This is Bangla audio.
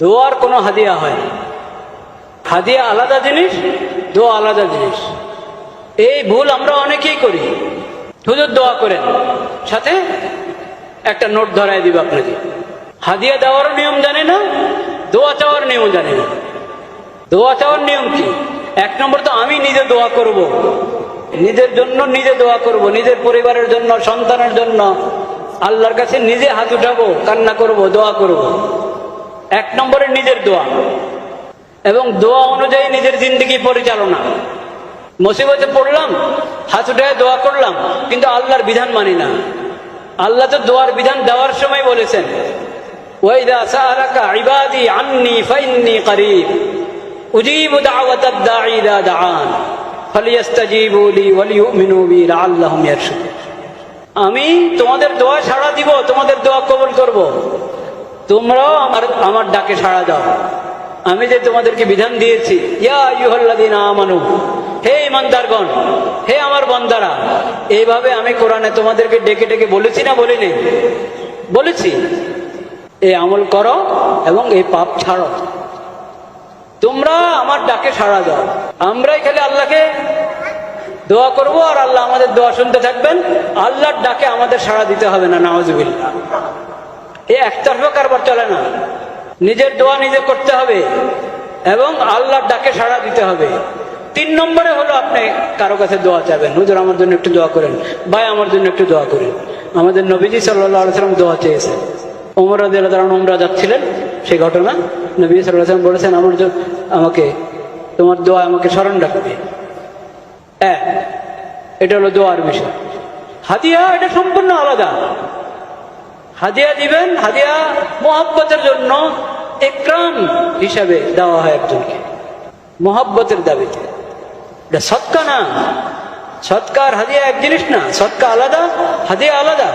দোয়ার কোনো হাদিয়া হয় না। হাদিয়া আলাদা জিনিস, দোয়া আলাদা জিনিস। এই ভুল আমরা অনেকেই করি। হুজুর দোয়া করেন। সাথে একটা নোট ধরায় দিব আপনাকে। হাদিয়া দেওয়ারও নিয়ম জানে না, দোয়া চাওয়ার নিয়ম জানে না। দোয়া চাওয়ার নিয়ম কি? এক নম্বর তো আমি নিজে দোয়া করব। নিজের জন্য নিজে দোয়া করব। নিজের পরিবারের জন্য, সন্তানের জন্য। আল্লাহর কাছে নিজে হাত উঠাবো, কান্না করব, দোয়া করব। এক নম্বরে নিজের দোয়া। এবং দোয়া অনুযায়ী নিজের জিন্দগি পরিচালনা। মুসিবতে পড়লাম উঠে দোয়া করলাম, কিন্তু আল্লাহর বিধান মানি না। আল্লাহ তো দোয়ার বিধান দেওয়ার সময় বলেছেন আন্নি ইয়ারশুদুন আমি তোমাদের দোয়া সাড়া দিব, তোমাদের দোয়া কবুল করব। তোমরাও আমার আমার ডাকে সাড়া দাও। আমি যে তোমাদেরকে বিধান দিয়েছি, ইয়া হে ইমানদারগণ, হে আমার বন্দারা, এইভাবে আমি কোরআনে তোমাদেরকে ডেকে ডেকে বলেছি না বলিনি? বলেছি। এই আমল করো এবং এই পাপ ছাড়ো। তোমরা আমার ডাকে সাড়া দাও। আমরাই খালি আল্লাহকে দোয়া করব আর আল্লাহ আমাদের দোয়া শুনতে থাকবেন। আল্লাহর ডাকে আমাদের সাড়া দিতে হবে না নাওয়াজুবিল্লাহ এ একতরফা কারবার চলে না। নিজের দোয়া নিজে করতে হবে এবং আল্লাহর ডাকে সাড়া দিতে হবে। তিন নম্বরে হলো আপনি কারও কাছে দোয়া চাবেন হুজুর, আমার জন্য একটু দোয়া করেন। ভাই, আমার জন্য একটু দোয়া করেন। আমাদের নবীজি সাল্লাম দোয়া চেয়েছেন। ওমর রাদিয়াল্লাহু ওমরা যাচ্ছিলেন সেই ঘটনা নবী সাল্লাম বলেছেন, আমার আমাকে, তোমার দোয়া আমাকে স্মরণ রাখবে। এক, এটা হলো দোয়ার বিষয়। হাতিয়া, এটা সম্পূর্ণ আলাদা। হাদিয়া দিবেন, হাদিয়া মোহাব্বতের জন্য একরাম হিসাবে দেওয়া হয় একজনকে। মোহাব্বতের দাবিতে। এটা সৎকা না? সৎকার হাদিয়া এক জিনিস না, সৎকা আলাদা, হাদিয়া আলাদা।